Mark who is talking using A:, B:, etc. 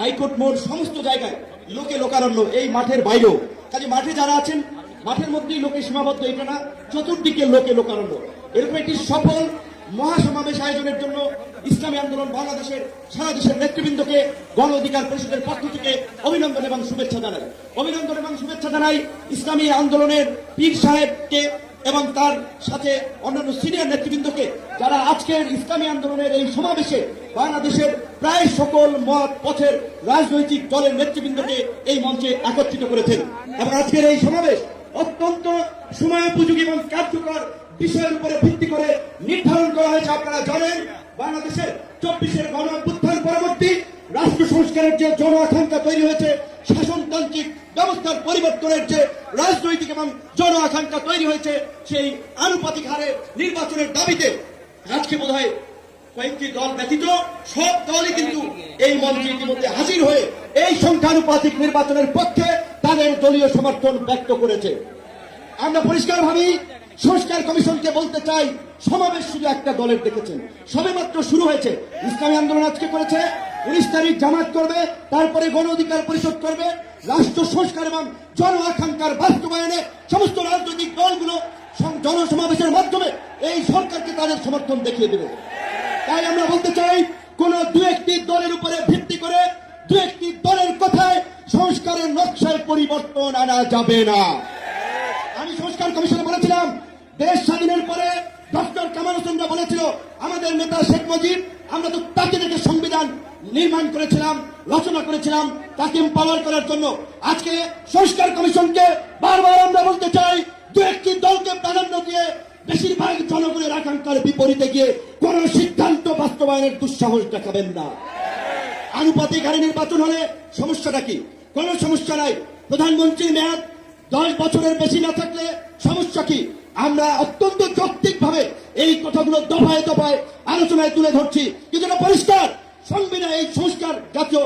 A: High court মোড় সমস্ত জায়গায় লোকে লোকারণ্য এই মাঠের বাইরেও। কাজে মাঠে যারা আছেন, মাঠের মধ্যেই লোকে সীমাবদ্ধ, এটা না, চতুর্দিকে লোকে লোকারণ্য। এরকম একটি সফল মহাসমাবেশ আয়োজনের জন্য ইসলামী আন্দোলন বাংলাদেশের, সারা দেশের নেতৃবৃন্দকে গণ অধিকার পরিষদের পক্ষ থেকে অভিনন্দন এবং শুভেচ্ছা জানাই। অভিনন্দন এবং শুভেচ্ছা জানাই ইসলামী আন্দোলনের পীর সাহেবকে এবং তার সাথে অন্যান্য সিনিয়র নেতৃবৃন্দকে। আজকের ইসলামী আন্দোলনের এই সমাবেশে বাংলাদেশের প্রায় সকল মত, পথের রাজনৈতিক দলের নেতৃবৃন্দকে এই মঞ্চে একত্রিত করেছেন। এবং আজকের এই সমাবেশ অত্যন্ত সময়োপযোগী এবং কার্যকর বিষয়ের উপরে ভিত্তি করে নির্ধারণ করা হয়েছে। আপনারা জানেন, বাংলাদেশের চব্বিশের গণ অভ্যুত্থান পরবর্তী রাষ্ট্র সংস্কারের যে জন আকাঙ্ক্ষা তৈরি হয়েছে, শাসনতান্ত্রিক ব্যবস্থার পরিবর্তনের যে রাজনৈতিক এবং জন আকাঙ্ক্ষা তৈরি হয়েছে, সেই আনুপাতিক হারে নির্বাচনের দাবিতে আজকে বোধ হয় কয়েকটি দল ব্যতীত সব দলই কিন্তু এই মঞ্চে ইতিমধ্যে হাজির হয়ে এই সংখ্যানুপাতিক নির্বাচনের পক্ষে তাদের দলীয় সমর্থন ব্যক্ত করেছে। আমরা পরিষ্কারভাবেই সংস্কার কমিশনকে বলতে চাই, সমাবেশ শুধু একটা দলের দেখেছেন। সবেমাত্র শুরু হয়েছে। ইসলামী আন্দোলন আজকে করেছে, উনিশ তারিখ জামাত করবে, তারপরে গণ অধিকার পরিষদ করবে, রাষ্ট্র সংস্কার এবং জন আকাঙ্ক্ষার বাস্তবায়নে সমস্ত রাজনৈতিক দলগুলো জনসমাবেশের মাধ্যমে এই সরকারকে তাদের সমর্থন দেখিয়ে দেবে। তাই আমরা বলতে চাই, কোন দু একটি দলের উপরে ভিত্তি করে দু একটি দলের কথায় সংস্কারের নকশায় পরিবর্তন আনা যাবে না। আমি সংস্কার কমিশনে বলেছিলাম, দেশ স্বাধীনের পরে ডক্টর কামাল হোসেনরা বলেছিল, আমাদের নেতা শেখ মুজিব, আমরা তো তাকে দেখে সংবিধান নির্মাণ করেছিলাম, রচনা করেছিলাম, তাকে পাওয়ার করার জন্য। আজকে সংস্কার কমিশনকে বারবার আমরা বলতে চাই একটি দলকে প্রাধান্য দিয়ে বেশিরভাগ জনগণের আকাঙ্ক্ষার বিপরীতে গিয়ে কোন সিদ্ধান্ত বাস্তবায়নের দুঃসাহস দেখাবেন না। আনুপাতিক হারে নির্বাচন হলে সমস্যাটা কি? কোন সমস্যা নাই। প্রধানমন্ত্রীর মেয়াদ দশ বছরের বেশি না থাকলে সমস্যা কি? আমরা অত্যন্ত যৌক্তিক ভাবে এই কথাগুলো দফায় দফায় আলোচনায় তুলে ধরছি। কিন্তু এটা পরিষ্কার। সংবিধান এই সংস্কার জাতীয়